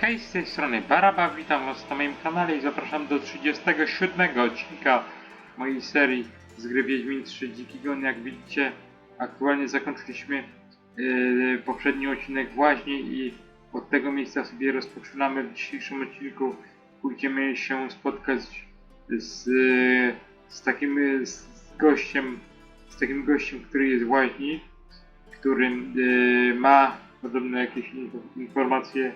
Hej, z tej strony Baraba, witam was na moim kanale i zapraszam do 37 odcinka mojej serii z gry Wiedźmin 3 Dziki Gon. Jak widzicie, aktualnie zakończyliśmy yy, poprzedni odcinek właśnie i od tego miejsca sobie rozpoczynamy w dzisiejszym odcinku. Pójdziemy się spotkać z, z takim z gościem, z takim gościem, który jest w łaźni, który yy, ma podobne jakieś info- informacje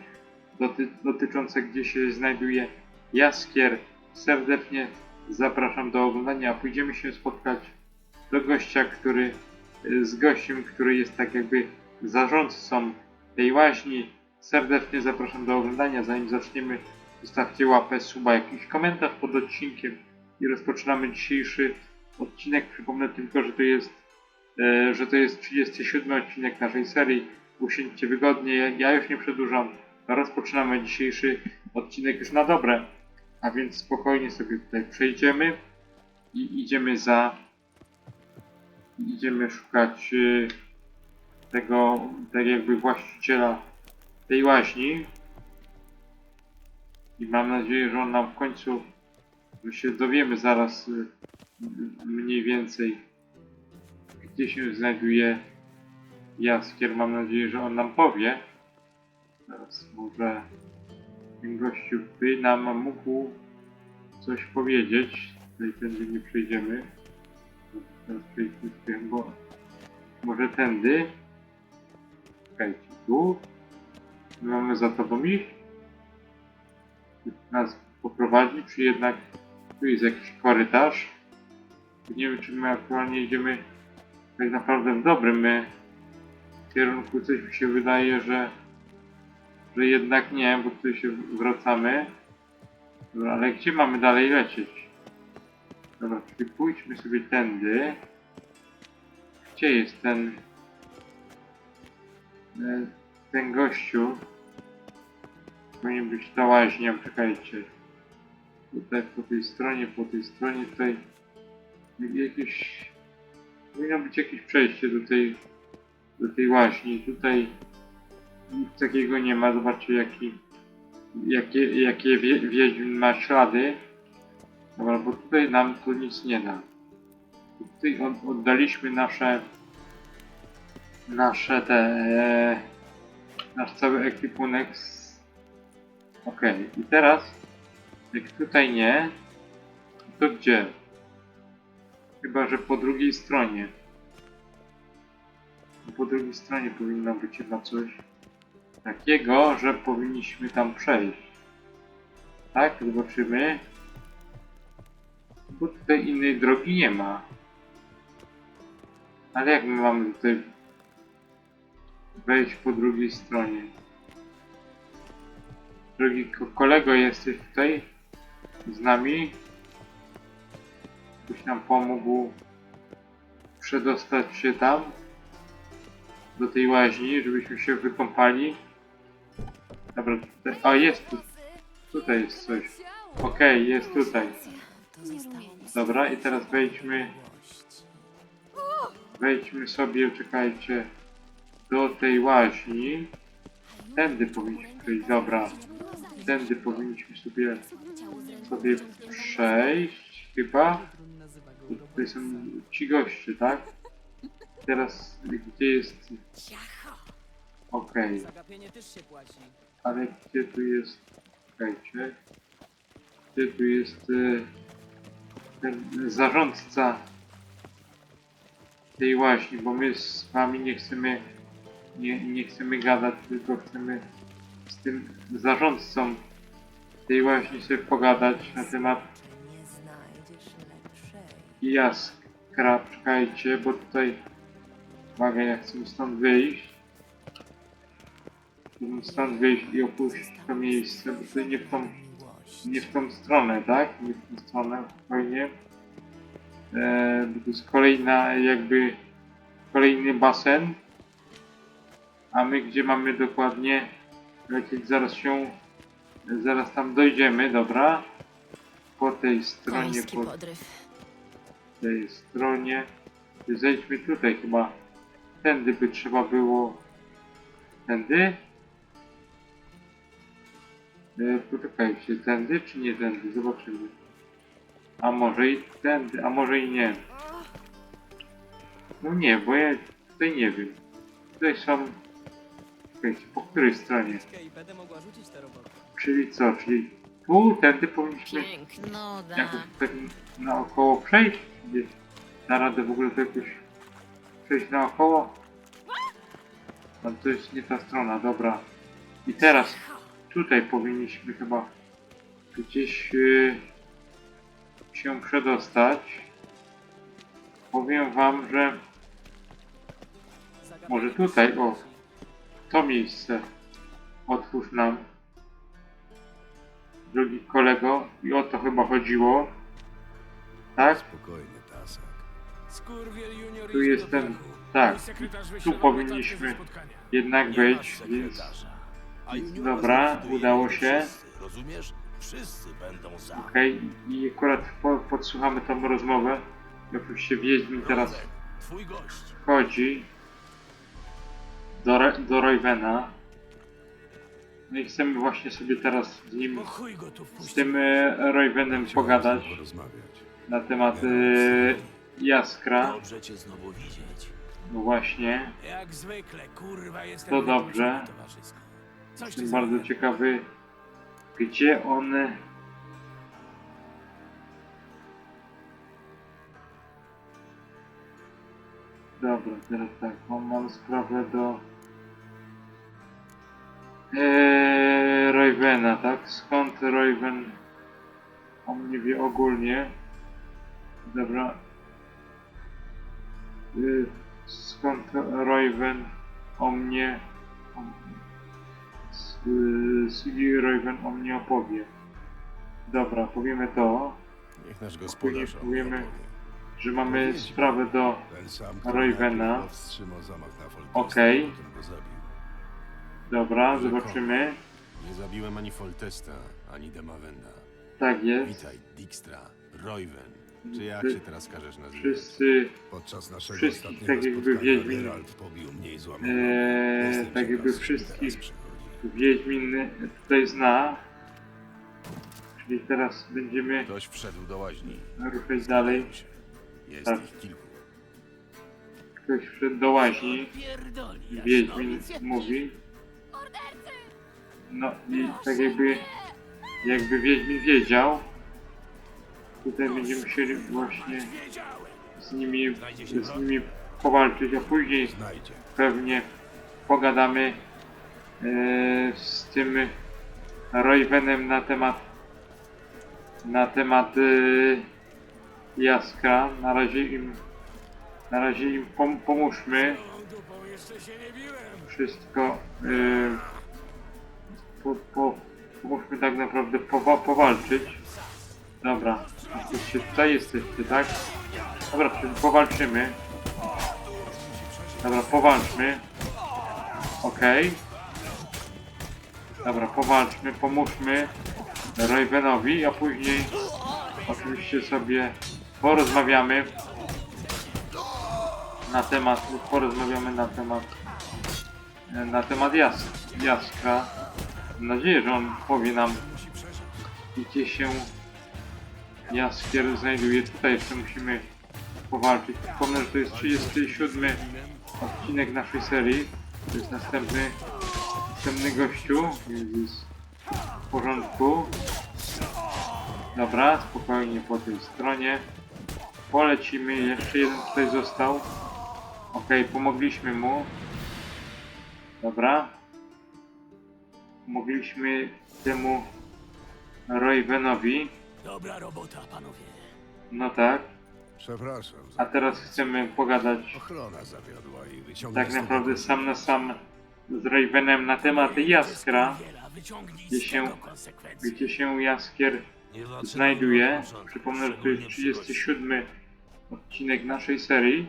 doty dotyczące gdzie się znajduje jaskier. Serdecznie zapraszam do oglądania, pójdziemy się spotkać do gościa, który z gościem, który jest tak jakby zarządcą tej łaźni. Serdecznie zapraszam do oglądania. Zanim zaczniemy, zostawcie łapę, suba, jakiś komentarz pod odcinkiem i rozpoczynamy dzisiejszy odcinek. Przypomnę tylko, że to jest, e, że to jest 37 odcinek naszej serii. Usiądźcie wygodnie, ja już nie przedłużam rozpoczynamy dzisiejszy odcinek już na dobre. A więc spokojnie sobie tutaj przejdziemy i idziemy za. Idziemy szukać y, tego, tak jakby właściciela tej łaźni. I mam nadzieję, że on nam w końcu, że się dowiemy zaraz y, mniej więcej, gdzie się znajduje jaskier. Mam nadzieję, że on nam powie. Teraz może ten gościu by nam mógł coś powiedzieć. Tutaj tędy nie przejdziemy. Teraz przejdźmy z tym, bo może tędy. Czekajcie, tu. My mamy za tobą iść. Nas poprowadzi, czy jednak tu jest jakiś korytarz. Nie wiem, czy my aktualnie idziemy tak naprawdę w dobrym kierunku. Coś mi się wydaje, że że jednak nie, bo tu się wracamy. Dobra, ale gdzie mamy dalej lecieć? Dobra, czyli pójdźmy sobie tędy. Gdzie jest ten... e, ten gościu? Powinien być ta łaźnia, czekajcie. Tutaj po tej stronie, po tej stronie, tutaj jakieś... Powinno być jakieś przejście do tej, do tej łaźni. Tutaj takiego nie ma. Zobaczcie jaki, jakie, jakie wie, wiedźmin ma ślady. Dobra, bo tutaj nam to nic nie da. Tutaj od, oddaliśmy nasze nasze te e, nasz cały ekwipunek z... Okej, i teraz jak tutaj nie, to gdzie? Chyba, że po drugiej stronie. Po drugiej stronie powinno być chyba coś takiego, że powinniśmy tam przejść. Tak, zobaczymy. Bo tutaj innej drogi nie ma. Ale jak my mamy tutaj wejść po drugiej stronie? Drogi ko- kolego, jesteś tutaj z nami? Byś nam pomógł przedostać się tam? Do tej łaźni, żebyśmy się wykąpali? Dobra, tutaj, o jest tu, tutaj jest coś. Okej, jest tutaj. Dobra, i teraz wejdźmy, wejdźmy sobie, czekajcie, do tej łaźni. Tędy powinniśmy przejść, dobra. Tędy powinniśmy sobie, sobie przejść, chyba. Tutaj są ci goście, tak? Teraz, gdzie jest... Okej. Płaci. Ale gdzie tu jest... Czekajcie. Gdzie tu jest e, ten zarządca tej łaźni, bo my z wami nie chcemy nie, nie chcemy gadać, tylko chcemy z tym zarządcą tej łaźni sobie pogadać na temat jaskra. Czekajcie, bo tutaj uwaga, ja chcę stąd wyjść. Stąd wyjść i opuścić to miejsce, bo tutaj nie w tą nie w tą stronę, tak? Nie w tą stronę, spokojnie. E, bo to jest kolejna, jakby kolejny basen. A my gdzie mamy dokładnie lecieć? Zaraz się, zaraz tam dojdziemy, dobra? Po tej stronie, po tej stronie. Zejdźmy tutaj chyba. Tędy by trzeba było. Tędy? E, poczekajcie, tędy czy nie tędy? Zobaczymy. A może i tędy, a może i nie. No nie, bo ja tutaj nie wiem. Tutaj są... Czekajcie, po której stronie? I będę mogła rzucić tę robotę. Czyli co? Czyli tu, tędy powinniśmy Pięknoda. jakoś tak naokoło przejść? Gdzieś da radę w ogóle to jakoś przejść naokoło? No to jest nie ta strona, dobra. I teraz tutaj powinniśmy chyba gdzieś yy, się przedostać. Powiem wam, że Może tutaj, o. to miejsce otwórz nam. Drogi kolego, i o to chyba chodziło. Tak? Spokojny tasak. Skurwiel junior Tu jestem. Tak, tu powinniśmy jednak być, więc dobra, udało się. Wszyscy, rozumiesz? Wszyscy będą za. okej. I akurat po, podsłuchamy tą rozmowę. I oczywiście Wiedźmin teraz Twój gość. wchodzi do, do Roywena. No i chcemy właśnie sobie teraz z nim, Po chuj go tu z wpuścić. tym e, pogadać porozmawiać. na temat e, Jaskra. Dobrze cię znowu widzieć. No właśnie, Jak zwykle, kurwa, jestem To dobrze. Coś jestem bardzo ciekawy, gdzie on... Dobra, teraz tak, mam, mam sprawę do... Eee, tak? Skąd Royven o mnie wie ogólnie? Dobra. Y, skąd Royven o mnie... O, z, z Royven o mnie opowie. Dobra, powiemy to, Niech nasz gospodarz powiemy- że mamy sprawę do... Ten sam, kto Roywena. najpierw powstrzymał zamach na Foltesta, Okej. zabił. Dobra, zobaczymy. Nie zabiłem ani Foltesta, ani Demawenda. Tak jest. Witaj, Dijkstra, Royven. Czy jak się teraz każesz nazywać? Wszyscy, Podczas naszego ostatniego tak jakby Wiedźmin, pobił mnie i złamał Eee, tak jakby wszystkich-. Wiedźmin tutaj zna. Czyli teraz będziemy Ktoś wszedł do łaźni. ruszać dalej. Się. Jest Tak. ich kilku. Ktoś wszedł do łaźni. Pierdoli, Wiedźmin mówi. No i tak jakby, jakby Wiedźmin wiedział. Tutaj będziemy musieli właśnie Wiedziałem. z nimi, z nimi powalczyć, a później Znajdzie. pewnie pogadamy z tym Royvenem na temat na temat e, Jaskra. Na razie im na razie im pom pomóżmy wszystko e, po, po, pomóżmy tak naprawdę powa powalczyć. Dobra, jesteście tutaj jesteście, tak? Dobra, powalczymy. Dobra, powalczmy. Okej. Dobra, powalczmy, pomóżmy Ravenowi, a później oczywiście sobie porozmawiamy na temat, porozmawiamy na temat na temat jas, Jaskra. Mam nadzieję, że on powie nam gdzie się Jaskier znajduje. Tutaj jeszcze musimy powalczyć. Przypomnę, że to jest 37 odcinek naszej serii. To jest następny, następny gościu, więc jest w porządku. Dobra, spokojnie po tej stronie. Polecimy, jeszcze jeden tutaj został. Ok, pomogliśmy mu. Dobra. Pomogliśmy temu Roywenowi. Dobra robota, panowie. No tak. Przepraszam. A teraz chcemy pogadać Ochrona zawiodła i tak naprawdę sam na sam z Ravenem na temat Jaskra, Gdzie się- gdzie się Jaskier znajduje. Przypomnę, że to jest 37 odcinek naszej serii.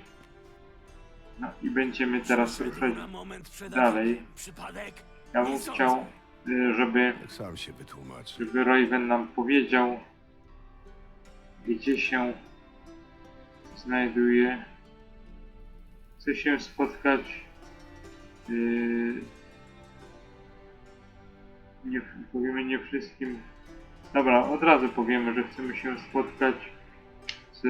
No i będziemy teraz ruszać dalej. Ja bym chciał, y, żeby, żeby Raven nam powiedział, gdzie się znajduje. Chce się spotkać nie, powiemy nie wszystkim. Dobra, od razu powiemy, że chcemy się spotkać z,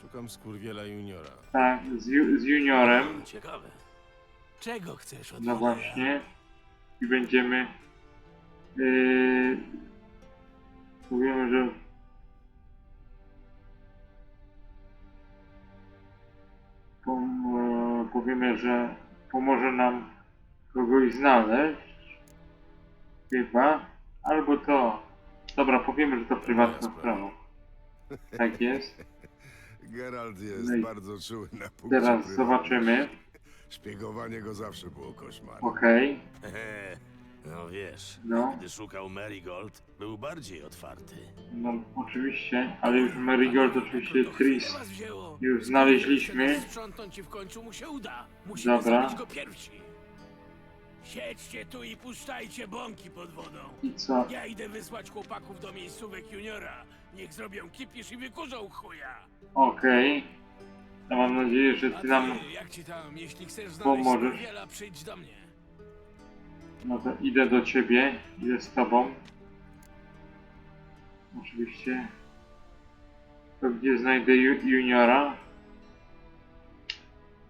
Szukam skurwiela juniora. tak, z, ju, z juniorem. Ciekawe. Czego chcesz od No właśnie. I będziemy. Yy, powiemy, że. Pom, e, powiemy, że pomoże nam kogoś znaleźć. Chyba. Albo to. Dobra, powiemy, że to prywatna sprawa. Tak jest. Geralt jest No i bardzo czuły na punkcie Teraz prywatności. zobaczymy. Szpiegowanie go zawsze było koszmarem. Okej. No wiesz, No. gdy szukał Marigold, był bardziej otwarty. No oczywiście, ale już Marigold oczywiście To Tris chwilę was wzięło. już znaleźliśmy. Sprzątnąć i w końcu mu się uda. Musimy Dobra. zabić go pierwsi. Siedźcie tu i puszczajcie bąki pod wodą. I co? Ja idę wysłać chłopaków do miejscówek juniora. Niech zrobią kipisz i wykurzą chuja. Okej. Ja mam nadzieję, że A ty nam... jak ci tam, jeśli chcesz znaleźć pomożesz. wiela, przyjdź do mnie. No to idę do ciebie, idę z tobą. Oczywiście. To gdzie znajdę ju juniora?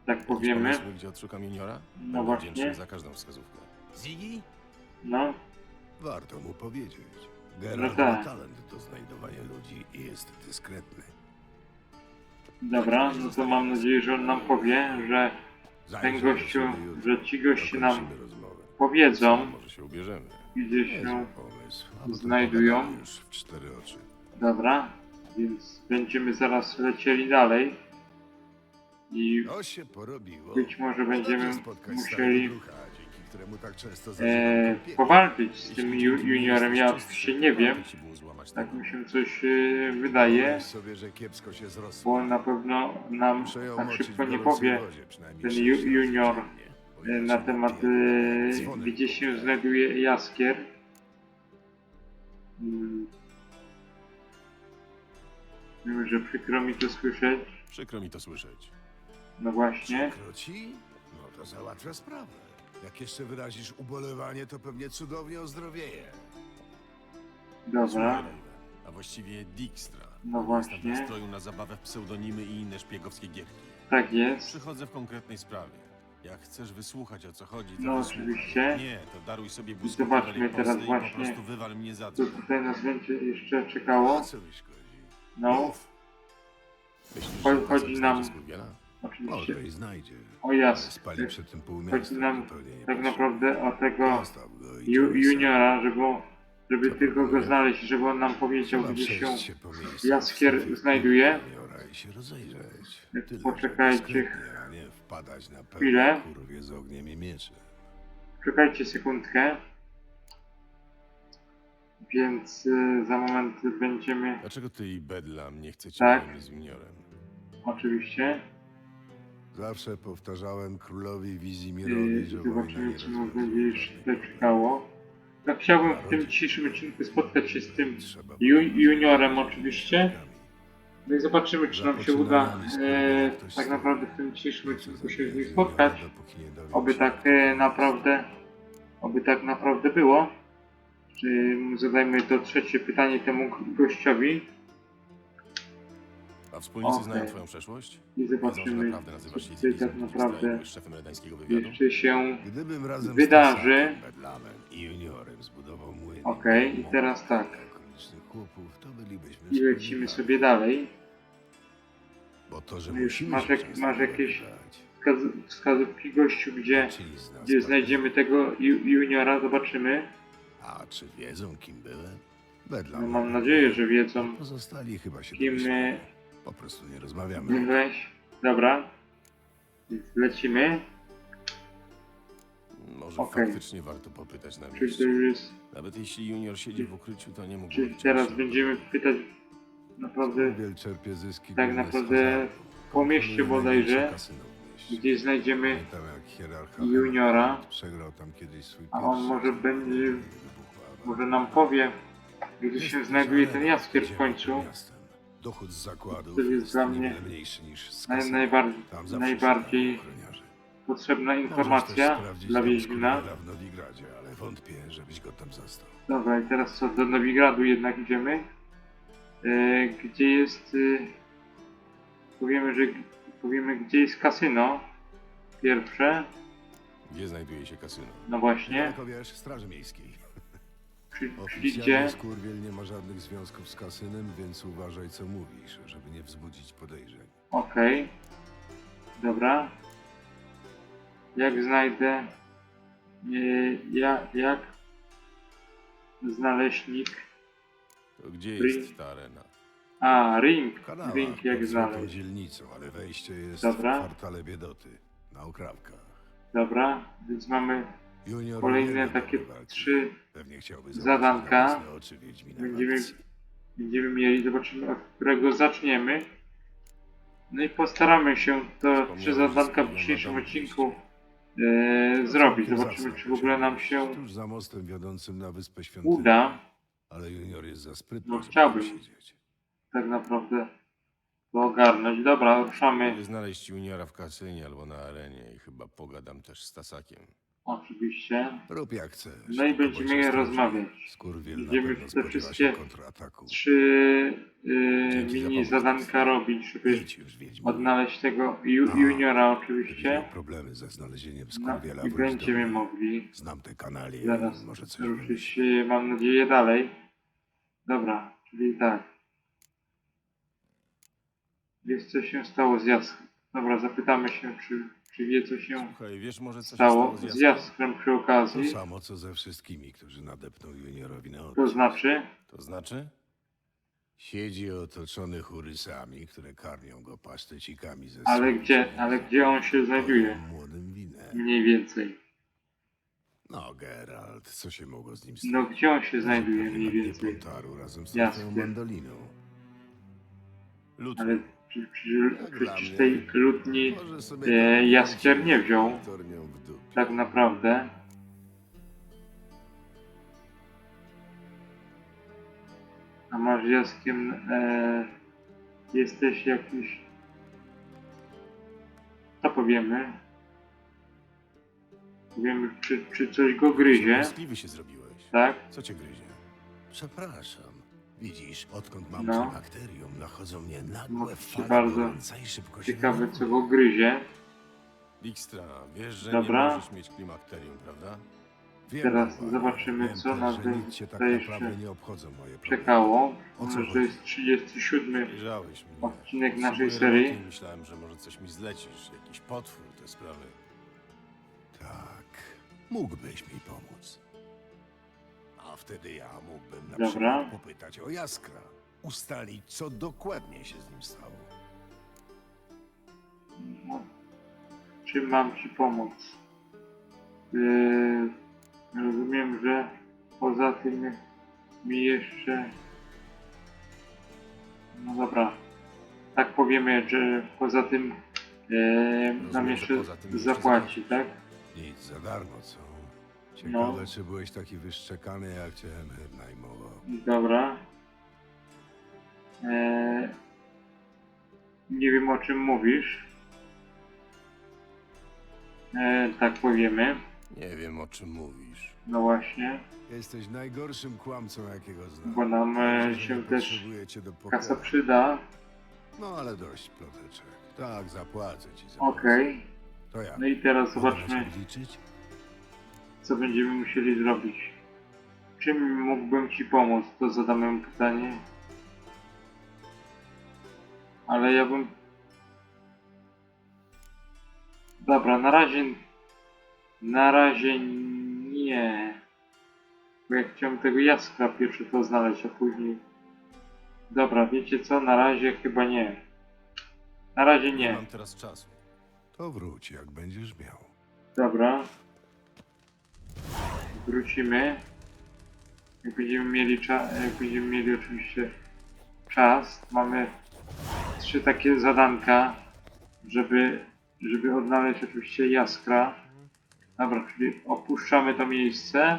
Tak powiemy. pomysł, gdzie odszukam juniora? No Będę właśnie. wdzięczny za każdą wskazówkę. Ziggy? No, Warto mu powiedzieć. No Geralt tak. ma talent do znajdowania ludzi i jest dyskretny. dobra, no to mam nadzieję, że on nam powie, że ten Zajrzyj gościu, jutro. że ci goście nam Dokończymy rozmowę. Powiedzą, Może się ubierzemy. gdzie Niezły się pomysł. A potem znajdują. pogadamy już w cztery oczy. Dobra, więc będziemy zaraz lecieli dalej. I To się porobiło. być może będziemy Dobrze spotkać musieli starego drucha, dzięki któremu tak często e, zażywam kąpieli. powalczyć z tym ju, juniorem. Ja oczywiście czysty, nie wiem, warto ci było złamać tak mi się coś e, wydaje, sobie, że kiepsko się zrosło. bo na pewno nam Muszę ją tak moczyć szybko nie powie wodzie, przynajmniej ten sześć ju, razy junior dziennie, na nie temat e, gdzie się znajduje jaskier. Mm. Wiem, że przykro mi to słyszeć. Przykro mi to słyszeć. No właśnie. Przykro ci? No to załatwia sprawę. Jak jeszcze wyrazisz ubolewanie, to pewnie cudownie ozdrowieje. Dobra. A właściwie Dijkstra. No Jestem w właśnie. nastroju na zabawę w pseudonimy i inne szpiegowskie gierki. Tak jest. Przychodzę w konkretnej sprawie. Jak chcesz wysłuchać o co chodzi, to No oczywiście. Nie, to daruj sobie zobaczmy teraz i po właśnie, prostu wywal mnie za Co co. tutaj nas będzie jeszcze czekało? Co mi szkodzi? No. Myślisz, Chodzi- że chodzi nam- oczywiście. Może i znajdzie. O jas. Spali przed tym pół Chodzi miasta. nam zupełnie tak naprawdę o tego Zostaw go i ju, juniora, żeby, żeby tylko go znaleźć, żeby on nam powiedział, Trzeba gdzie się przejść się po miejscu, jaskier znajduje. juniora I się rozejrzeć. Poczekajcie dyskretnie, Na chwilę. pełne kurwie z ogniem i mieczem. Czekajcie sekundkę. Więc y, za moment będziemy, Dlaczego ty i Bedlam nie chcecie Tak. wojny z juniorem? oczywiście, Zawsze powtarzałem królowi Wizimirowi, y, że wojna zobaczymy, nie co nas rozwiązuje będzie jeszcze czekało. Chciałbym w tym dzisiejszym odcinku spotkać się z tym Trzeba ju, juniorem oczywiście. No i zobaczymy, czy nam się uda e, tak naprawdę w tym dzisiejszym odcinku się z nim spotkać. Oby tak e, naprawdę, oby tak naprawdę było. Czy zadajmy to trzecie pytanie temu gościowi A wspólnicy Okej. znają twoją przeszłość? i zobaczymy, co tutaj tak naprawdę jeszcze się... Wydarzy. Tasakiem, Bedlamem i. Okej, teraz tak. I lecimy sobie dalej. Bo to, że musimy masz się jak- masz jakieś- Wskaz- wskazówki gościu, gdzie, czyli z nas gdzie znajdziemy tego ju, juniora, zobaczymy. A czy wiedzą, kim byłem? Bedlam. No, mam nadzieję, że wiedzą, Pozostali chyba się kim e, Po prostu nie rozmawiamy. weź. Dobra. Więc lecimy. Może Okej. faktycznie warto popytać na Czyli to miejscu. już jest... Nawet jeśli junior siedzi w ukryciu, to nie mógł Czyli być teraz będziemy pytać naprawdę tak naprawdę po mieście bodajże, gdzie znajdziemy, juniora, a on może będzie- może nam powie, gdzie się znajduje ten jaskier w końcu. Dochód z zakładu To jest dla mnie Naj, najbardziej, potrzebna informacja dla tam Wiedźmina. skurwiela w Nowigradzie, ale Wątpię, żebyś go tam zastał. Dobra, i teraz co, do Nowigradu jednak idziemy. E, gdzie jest... E, powiemy, że... Powiemy, gdzie jest kasyno. Pierwsze. Gdzie znajduje się kasyno? No właśnie. Niedaleko, wiesz, Straży Miejskiej. Przy, Oficjalnie przyjdzie. Skurwiel nie ma żadnych związków z kasynem, więc uważaj co mówisz, żeby nie wzbudzić podejrzeń. Okej. Dobra. Jak znajdę... E, ja, jak... Znaleźnik... To gdzie Ring. jest ta arena? A, ring. Kanała Ring jak złotą znaleźć. dzielnicą, ale wejście jest Dobra. w kwartale Biedoty, na Okrawkach. Dobra, więc mamy Junior kolejne uwielbia takie trzy Pewnie chciałby zadanka. zobaczyć na własne oczy Wiedźmina będziemy, będziemy mieli, zobaczymy od którego zaczniemy. No i postaramy się te trzy zadanka w dzisiejszym odcinku e, zrobić. Zobaczymy, czy w ogóle nam się Tuż za mostem wiodącym na Wyspę uda. Ale Junior jest za sprytny, No żeby chciałbym. siedzieć. tak naprawdę to ogarnąć. Dobra, ruszamy. Mogę znaleźć juniora w kasynie albo na arenie i chyba pogadam też z Tasakiem. Oczywiście. Rób jak chcesz. No i będziemy ostrożny. rozmawiać. Skurwiel na Będziemy pewno te spodziewa wszystkie kontrataku. Trzy y, Dzięki za mini pomoc. zadanka robić, żeby Idź już, Wiedźmin. odnaleźć tego ju, juniora oczywiście. miał problemy ze znalezieniem No Skurwiela, i wróć do będziemy mnie. mogli Znam te kanalie, zaraz może coś ruszyć, mam nadzieję, dalej. Dobra, czyli tak. Wiesz, co się stało z Jaskrem? Dobra, zapytamy się, czy, czy wie, co się Słuchaj, wiesz może co stało z Jaskrem? Przy To okazji. samo, co ze wszystkimi, którzy nadepną Juniorowi na oczy. To znaczy, To znaczy? Siedzi otoczony churysami, które karmią go pasztecikami ze ale gdzie, ale gdzie on się znajduje? Młodym winem. Mniej więcej. No, Geralt, co się mogło z nim stać? No gdzie on się znajduje Pewnie mniej na dnie więcej? Pontaru razem z Jasne. tą mandoliną. Lud. Ale przy, przy, dla przecież tej sobie e, Jaskier nie wziął. Tak naprawdę. A masz Jaskiem, e, jesteś jakiś, co powiemy? Powiemy, czy, czy coś go gryzie, się zrobiłeś. tak? Co cię gryzie? Przepraszam. Widzisz, odkąd mam No. no. bakterium, nachodzą mnie No, nagłe proszę fale bardzo. gorąca i szybko się Ciekawe, co go gryzie. Dijkstra, wiesz, że Dobra. nie możesz mieć klimakterium, prawda? Wiem, Teraz Barbara, zobaczymy, wiem co też, nas że nic cię tak tutaj naprawdę jeszcze nie obchodzą moje problemy. Czekało. O co Może to chodzi? jest 37 Wyjrzałeś mnie. odcinek naszej Potrzebuję serii. i Myślałem, że może coś mi zlecisz, jakiś potwór, te sprawy. Tak, mógłbyś mi pomóc. A wtedy ja mógłbym na Dobra. przykład popytać o Jaskra. Ustalić, co dokładnie się z nim stało. No, Czym mam ci pomóc? Yy, rozumiem, że poza tym mi jeszcze. No dobra. Tak powiemy, że poza tym yy, nam Rozumiem, że jeszcze poza tym jeszcze zapłaci, tak? Nic za darmo, co? Ciekawe, No. czy byłeś taki wyszczekany, jak cię Emir najmował. Dobra. Yy, nie wiem o czym mówisz. Yy, tak powiemy. Nie wiem, o czym mówisz. No właśnie. Jesteś najgorszym kłamcą, jakiego znam. Bo nam e, że się też potrzebuję cię do kasa przyda. No ale dość ploteczek. Tak, zapłacę ci za Okej. To ja. No i teraz zobaczmy, liczyć? Co będziemy musieli zrobić. Czym mógłbym Ci pomóc? To zadamy mu pytanie. Ale ja bym... Dobra, na razie... Na razie nie. Bo ja chciałem tego jaskra pierwszy to znaleźć, a później... Dobra, wiecie co? Na razie chyba nie. Na razie Nie nie. mam teraz czasu. To wróć, jak będziesz miał. Dobra. Wrócimy. Jak będziemy mieli jak będziemy mieli oczywiście czas. Mamy trzy takie zadanka, żeby, żeby odnaleźć oczywiście jaskra. Dobra, czyli opuszczamy to miejsce.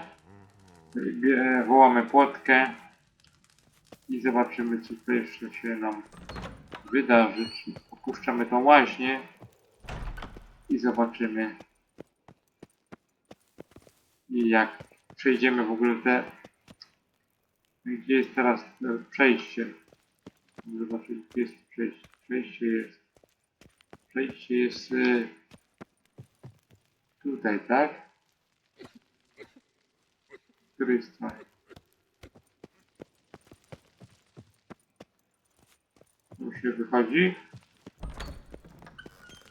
Wołamy płotkę i zobaczymy co tu jeszcze się nam wydarzy. Opuszczamy tą łaźnię i zobaczymy i jak przejdziemy w ogóle te... Gdzie jest teraz e, przejście? Zobaczyć, gdzie jest przejście. Przejście jest... Przejście jest... e, Tutaj, tak? Z której strony? Tu się wychodzi?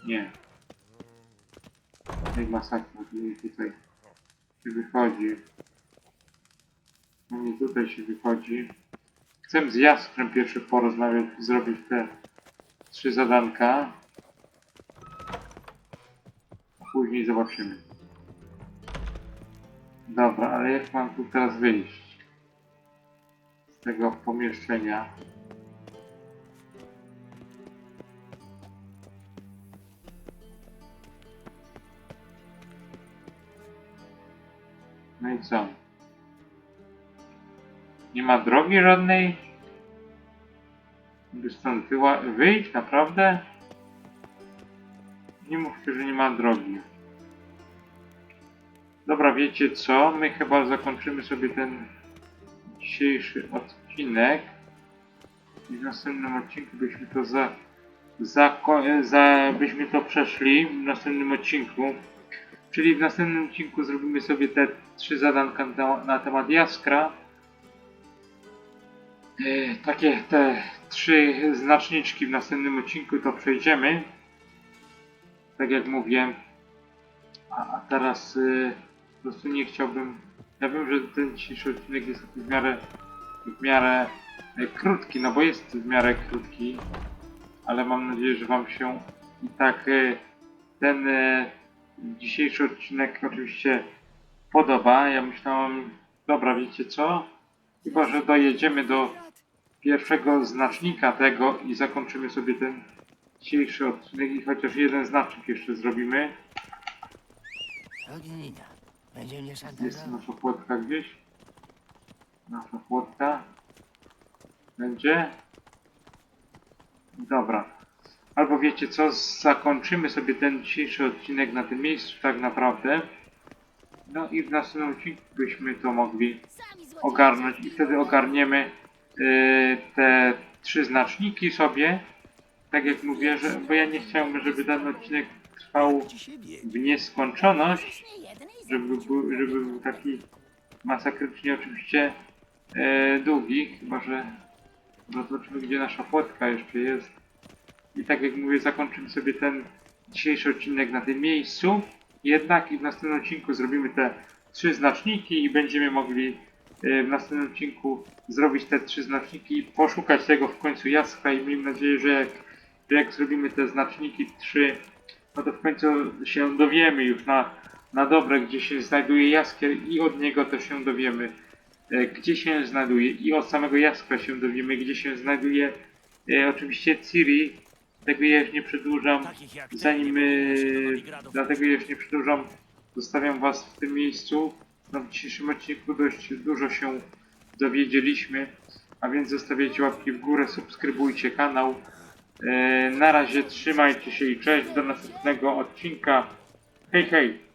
Nie. Tej masakra, tutaj się wychodzi. No nie tutaj się wychodzi. Chcę z Jaskrem pierwszy porozmawiać, zrobić te trzy zadanka. Później zobaczymy. Dobra, ale jak mam tu teraz wyjść? Z tego pomieszczenia. No i co? Nie ma drogi żadnej? By stąd wyjść, naprawdę? Nie mówcie, że nie ma drogi. Dobra, wiecie co? My chyba zakończymy sobie ten dzisiejszy odcinek. I w następnym odcinku byśmy to za, za, za byśmy to przeszli w następnym odcinku. Czyli w następnym odcinku zrobimy sobie te trzy zadanka na, na temat jaskra. E, takie te trzy znaczniczki w następnym odcinku to przejdziemy. Tak jak mówiłem. A, teraz e, po prostu nie chciałbym. Ja wiem, że ten dzisiejszy odcinek jest w miarę w miarę e, krótki, no bo jest w miarę krótki, ale mam nadzieję, że Wam się i tak e, ten e, dzisiejszy odcinek oczywiście podoba. Ja myślałem, dobra, wiecie co? Chyba, że dojedziemy do pierwszego znacznika tego i zakończymy sobie ten dzisiejszy odcinek i chociaż jeden znacznik jeszcze zrobimy. Ognina, będzie mnie Jest szantażował. nasza płotka gdzieś? Nasza płotka. Będzie? Dobra. Albo wiecie co, zakończymy sobie ten dzisiejszy odcinek na tym miejscu tak naprawdę. No i w następnym odcinku byśmy to mogli ogarnąć i wtedy ogarniemy yy, te trzy znaczniki sobie. Tak jak mówię, że, bo ja nie chciałbym, żeby ten odcinek trwał w nieskończoność żeby był, żeby był taki masakrycznie oczywiście e, długi, chyba że zobaczymy gdzie nasza płotka jeszcze jest. I tak jak mówię, zakończymy sobie ten dzisiejszy odcinek na tym miejscu. Jednak i w następnym odcinku zrobimy te trzy znaczniki i będziemy mogli e, w następnym odcinku zrobić te trzy znaczniki i poszukać tego w końcu jaskra i miejmy nadzieję, że jak, że jak zrobimy te znaczniki trzy, no to w końcu się dowiemy już na na dobre, gdzie się znajduje jaskier i od niego też się dowiemy, e, gdzie się znajduje i od samego jaskra się dowiemy, gdzie się znajduje e, oczywiście Ciri. Tego ja już nie przedłużam, zanim, Nowigradu dlatego ja już nie przedłużam, zostawiam was w tym miejscu. No, w dzisiejszym odcinku dość dużo się dowiedzieliśmy, a więc zostawiajcie łapki w górę, subskrybujcie kanał. E, na razie trzymajcie się i cześć, do następnego odcinka. Hej, hej!